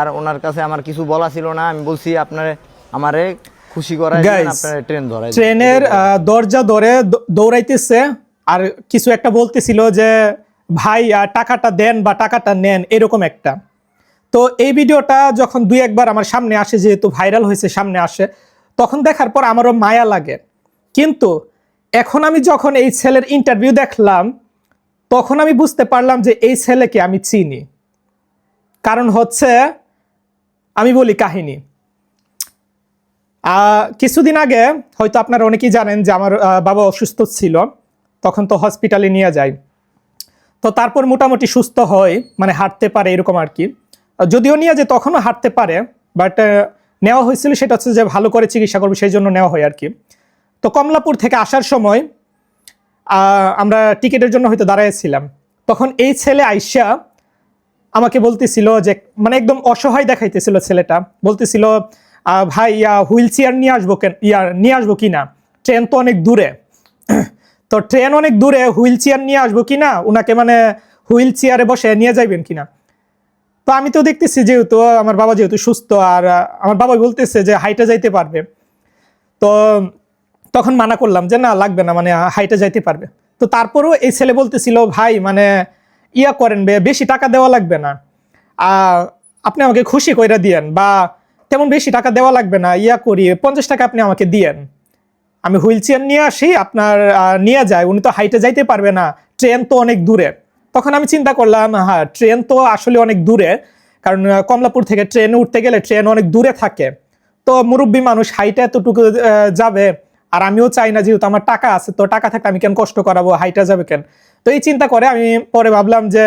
আর ওনার কাছে আমার কিছু বলা ছিল না আমি বলছি আপনার আমারে খুশি করাই আপনার ট্রেন ধরাই ট্রেনের দরজা ধরে দৌড়াইতেছে আর কিছু একটা বলতেছিল যে ভাই টাকাটা দেন বা টাকাটা নেন এরকম একটা। তো এই ভিডিওটা যখন দুই একবার আমার সামনে আসে যেহেতু ভাইরাল হয়েছে সামনে আসে তখন দেখার পর আমারও মায়া লাগে। কিন্তু এখন আমি যখন এই ছেলের ইন্টারভিউ দেখলাম তখন আমি বুঝতে পারলাম যে এই ছেলেকে আমি চিনি। কারণ হচ্ছে, আমি বলি কাহিনী। কিছুদিন আগে, হয়তো আপনারা অনেকেই জানেন যে আমার বাবা অসুস্থ ছিল, তখন তো হসপিটালে নিয়ে যায়। তো তারপর মোটামুটি সুস্থ হয় মানে হাঁটতে পারে এরকম আর কি। যদিও নিয়ে যে তখনও হাঁটতে পারে বাট নেওয়া হয়েছিল সেটা হচ্ছে যে ভালো করে চিকিৎসা করবে, সেই জন্য নেওয়া হয় আর কি। তো কমলাপুর থেকে আসার সময় আমরা টিকিটের জন্য হয়তো দাঁড়াইছিলাম। তখন এই ছেলে আইসা আমাকে বলতেছিল যে মানে একদম অসহায় দেখাইতেছিল ছেলেটা। বলতেছিল ভাই হুইল চেয়ার নিয়ে আসব কেন? ইয়া, নিয়ে আসব কি না? ট্রেন তো অনেক দূরে। তো ট্রেন অনেক দূরে, হুইল চেয়ার নিয়ে আসব কি না? ওনাকে মানে হুইল চেয়ারে বসে নিয়ে যাইবেন কিনা তো আমি তো দেখতেছি যেহেতু আমার বাবা যেহেতু সুস্থ, আর আমার বাবা বলতেছে যে, হাইটে যাইতে পারবে। তো তখন মানা করলাম যে না, লাগবে না মানে হাইটে যাইতে পারবে। তো তারপরেও এই ছেলে বলতেছিল, ভাই মানে ইয়া করেন বেশি টাকা দেওয়া লাগবে না। আপনি আমাকে খুশি কইরা দিয়েন বা তেমন বেশি টাকা দেওয়া লাগবে না, ইয়া করি পঞ্চাশ টাকা আপনি আমাকে দিয়েন। আমি হুইল চেয়ার নিয়ে আসি, আপনার নিয়ে যায়, উনি তো হাইটে যাইতে পারবে না, ট্রেন তো অনেক দূরে। তখন আমি চিন্তা করলাম হ্যাঁ ট্রেন তো আসলে অনেক দূরে, কারণ কমলাপুর থেকে ট্রেনে উঠতে গেলে ট্রেন অনেক দূরে থাকে। তো মুরব্বী মানুষ হাইটে এতটুকু যাবে আর আমিও চাই না যেহেতু আমার টাকা আছে, তো টাকা থাকলে আমি কেন কষ্ট করাবো? হাইটা যাবে কেন? তো এই চিন্তা করে আমি পরে ভাবলাম যে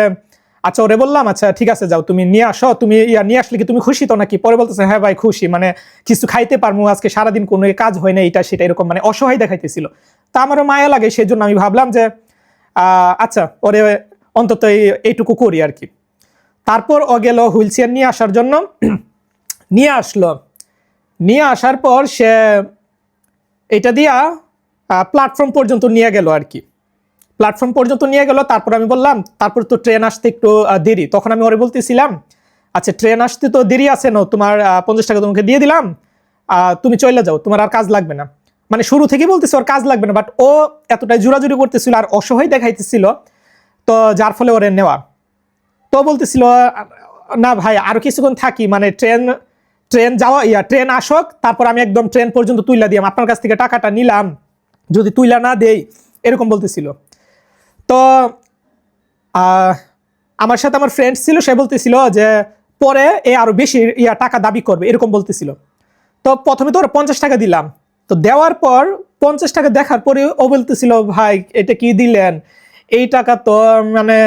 আচ্ছা ওরে বললাম আচ্ছা ঠিক আছে, যাও, তুমি নিয়ে আসো, তুমি ইয়া নিয়ে আসলে কি তুমি খুশি তো নাকি? পরে বলতেছে হ্যাঁ ভাই, খুশি মানে কিছু খাইতে পারব আজকে সারাদিন কোনো কাজ হয় না এটা সেটা এরকম মানে অসহায় দেখাইতেছিল। তা আমারও মায়া লাগে সেই জন্য আমি ভাবলাম যে আচ্ছা ওরে অন্তত এই- এইটুকু করি আর কি। তারপর ও গেল হুইল চেয়ার নিয়ে আসার জন্য। নিয়ে আসলো। নিয়ে আসার পর সে এটা দিয়া প্ল্যাটফর্ম পর্যন্ত নিয়ে গেল আর কি। প্ল্যাটফর্ম পর্যন্ত নিয়ে গেল, তারপর আমি বললাম, তারপর তো ট্রেন আসতে একটু দেরি। তখন আমি ওরে বলতেছিলাম আচ্ছা ট্রেন আসতে তো দেরি আছে না, তোমার পঞ্চাশ টাকা তোমাকে দিয়ে দিলাম তুমি চলে যাও, তোমার আর কাজ লাগবে না। মানে শুরু থেকেই বলতেছে ওর কাজ লাগবে না বাট ও এতটাই জোরাজুরি করতেছিল আর অসহায় দেখাইতেছিল, তো যার ফলে ওরে নেওয়া। তো বলতেছিল, না ভাই, আরও কিছুক্ষণ থাকি মানে ট্রেন ট্রেন যাওয়া, ইয়া, ট্রেন আসক, তারপর আমি একদম ট্রেন পর্যন্ত তুইলা দিলাম আপনার কাছ থেকে টাকাটা নিলাম। যদি তুইলা না দেই, এরকম বলতেছিল। তো আমার সাথে আমার ফ্রেন্ড ছিল, সে বলতেছিল যে, পরে এ আরও বেশি, ইয়া, টাকা দাবি করবে, এরকম বলতেছিল। তো প্রথমে তো ওরা পঞ্চাশ টাকা দিলাম। তো দেওয়ার পর, পঞ্চাশ টাকা দেখার পরে ও বলতেছিল, ভাই, এটা কি দিলেন? এই টাকা তো মানে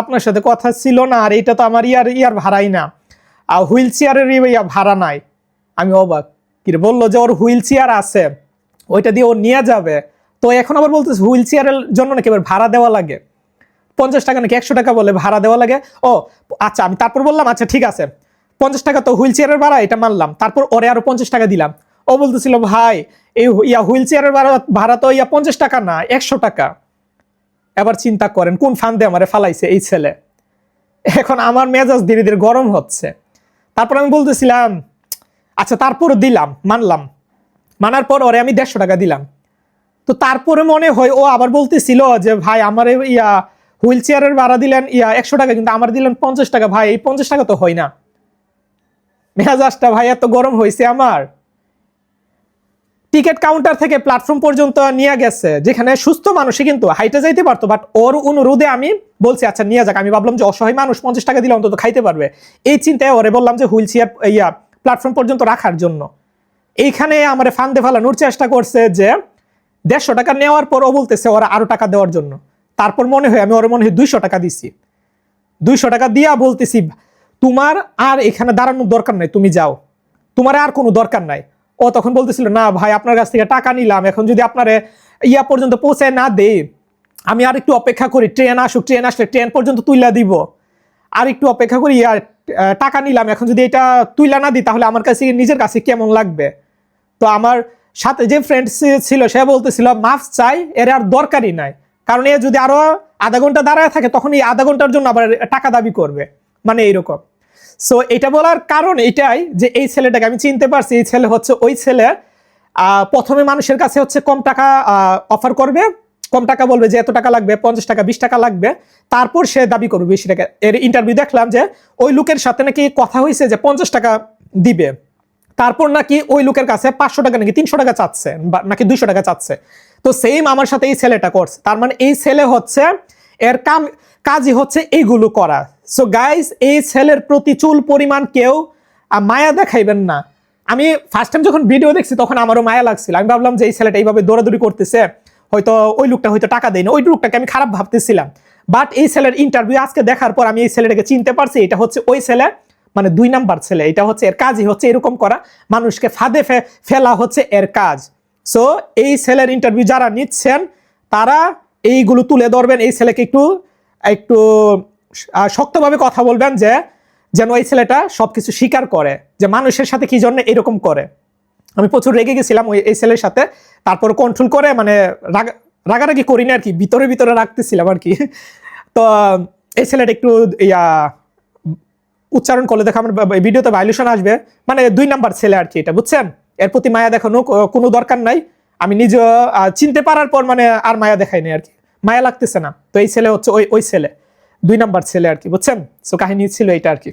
আপনার সাথে কথা ছিল না, আর এইটা তো আমার ইয়ার ইয়ার ভাড়াই না। হুইল চেয়ারের ইয়া ভাড়া নাই। আমি অবাক। কি বলল যে ওর হুইল চেয়ার আছে, ওইটা দিয়ে ও নিয়ে যাবে। তো এখন আবার বলতেছে হুইল চেয়ারের জন্য নাকি এবার ভাড়া দেওয়া লাগে। পঞ্চাশ টাকা নাকি একশো টাকা বলে ভাড়া দেওয়া লাগে। ও আচ্ছা আমি তারপর বললাম আচ্ছা ঠিক আছে। পঞ্চাশ টাকা তো হুইল চেয়ারের ভাড়া, এটা মানলাম। তারপর ওরে আরও পঞ্চাশ টাকা দিলাম। ও বলতেছিল, ভাই, এই ইয়া হুইল চেয়ারের ভাড়া ভাড়া তো ইয়া পঞ্চাশ টাকা না, একশো টাকা। এবার চিন্তা করেন, কোন ফান্দে আমারে ফালাইছে এই ছেলে। এখন আমার মেজাজ ধীরে ধীরে গরম হচ্ছে। তারপর আমি বলতেছিলাম আচ্ছা তারপর দিলাম, মানলাম। মানার পর ওরে আমি দেড়শো টাকা দিলাম। তো তারপরে মনে হয় ও আবার বলতেছিল যে, ভাই, আমার ইয়া হুইল চেয়ারের ভাড়া দিলেন, ইয়া একশো টাকা, কিন্তু আমার দিলেন পঞ্চাশ টাকা। ভাই, এই পঞ্চাশ টাকা তো হয় না। মেজাজটা ভাই এত গরম হয়েছে আমার। টিকিট কাউন্টার থেকে প্ল্যাটফর্ম পর্যন্ত নিয়ে গেছে, যেখানে সুস্থ মানুষই কিন্তু হাইটে যাইতে পারতো বাট ওর অনুরোধে আমি বলছি আচ্ছা নিয়ে যাক। আমি ভাবলাম যে অসহায় মানুষ পঞ্চাশ টাকা দিলে অন্তত খাইতে পারবে। এই চিন্তায় ওরে বললাম যে, হুইল চেয়ার, ইয়া, প্ল্যাটফর্ম পর্যন্ত রাখার জন্য। এইখানে আমার ফান্দে ফেলানোর চেষ্টা করছে যে, দেড়শো টাকা নেওয়ার পর ও বলতেছে, ওরা আরও টাকা দেওয়ার জন্য। তারপর মনে হয়, আমি ওর মনে হয় দুইশো টাকা দিছি। দুইশো টাকা দিয়া বলতেছি, তোমার আর এখানে দাঁড়ানোর দরকার নাই, তুমি যাও। তোমার আর কোনো দরকার নাই। ও তখন বলতেছিল, না ভাই, আপনার কাছ থেকে টাকা নিলাম। এখন যদি আপনারে ইয়া পর্যন্ত পৌঁছায় না দেই, আমি আর একটু অপেক্ষা করি, ট্রেন আসুক, ট্রেন আসলে ট্রেন পর্যন্ত তুইলা দিব। আর একটু অপেক্ষা করি আর টাকা নিলাম। এখন যদি এটা তুইলা না দিই, তাহলে আমার কাছে, নিজের কাছে কেমন লাগবে? তো আমার সাথে যে ফ্রেন্ড ছিল, সে বলতেছিল, মাফ চাই, এর আর দরকারই নাই। কারণ এ যদি আরও আধা ঘণ্টা দাঁড়ায় থাকে, তখন এই আধা ঘণ্টার জন্য আবার টাকা দাবি করবে। মানে এইরকম। সো এটা বলার কারণ এটাই যে এই ছেলেটাকে আমি চিনতে পারছি, এই ছেলে হচ্ছে ওই ছেলে প্রথমে মানুষের কাছে হচ্ছে কম টাকা অফার করবে, কম টাকা বলবে যে এত টাকা লাগবে, পঞ্চাশ টাকা, বিশ টাকা লাগবে, তারপর সে দাবি করবে বেশি টাকা। এর ইন্টারভিউ দেখলাম যে ওই লোকের সাথে নাকি কথা হয়েছে যে পঞ্চাশ টাকা দিবে, তারপর নাকি ওই লোকের কাছে পাঁচশো টাকা নাকি তিনশো টাকা চাচ্ছে, বা নাকি দুইশো টাকা চাচ্ছে। তো সেম আমার সাথে এই ছেলেটা করছে, তার মানে এই ছেলে হচ্ছে এর কাম, কাজই হচ্ছে এইগুলো করা। সো গাইস এই ছেলের প্রতি চুল পরিমাণ কেউ মায়া দেখাইবেন না। আমি ফার্স্ট টাইম যখন ভিডিও দেখছি, তখন আমারও মায়া লাগছিল। আমি ভাবলাম যে এই ছেলেটা এইভাবে দৌড়াদৌড়ি করতেছে, হয়তো ওই লোকটা হয়তো টাকা দেয়নি, ওই লোকটাকে আমি খারাপ ভাবতেছিলাম। বাট এই ছেলের ইন্টারভিউ আজকে দেখার পর আমি এই ছেলেটাকে চিনতে পারছি, এটা হচ্ছে ওই ছেলে মানে দুই নাম্বার ছেলে। এটা হচ্ছে এর কাজই হচ্ছে এরকম করা, মানুষকে ফাঁদে ফেলা হচ্ছে এর কাজ। সো এই ছেলের ইন্টারভিউ যারা নিচ্ছেন, তারা এইগুলো তুলে ধরবেন, এই ছেলেকে একটু একটু শক্তভাবে কথা বলবেন যে, যেন এই ছেলেটা সবকিছু স্বীকার করে যে মানুষের সাথে কি জন্য এরকম করে। আমি প্রচুর রেগে গেছিলাম ওই, এই ছেলের সাথে, তারপর কন্ট্রোল করে মানে রাগা- রাগারাগি করি না আর কি, ভিতরে ভিতরে রাখতেছিলাম আর কি। তো, এই ছেলেটা একটু, ইয়া, উচ্চারণ করলে দেখো আমার ভিডিওতে ভাইলেশন আসবে। মানে দুই নাম্বার ছেলে আর কি এটা, বুঝছেন? এর প্রতি মায়া দেখানো কোনো দরকার নাই। আমি নিজে চিনতে পারার পর মানে আর মায়া দেখাইনি আর কি। মায়া লাগতেছে না। তো এই ছেলে হচ্ছে ওই ওই ছেলে। দুই নাম্বার ছেলে আর কি, বুঝছেন? সো কাহিনী ছিল এটা আর কি।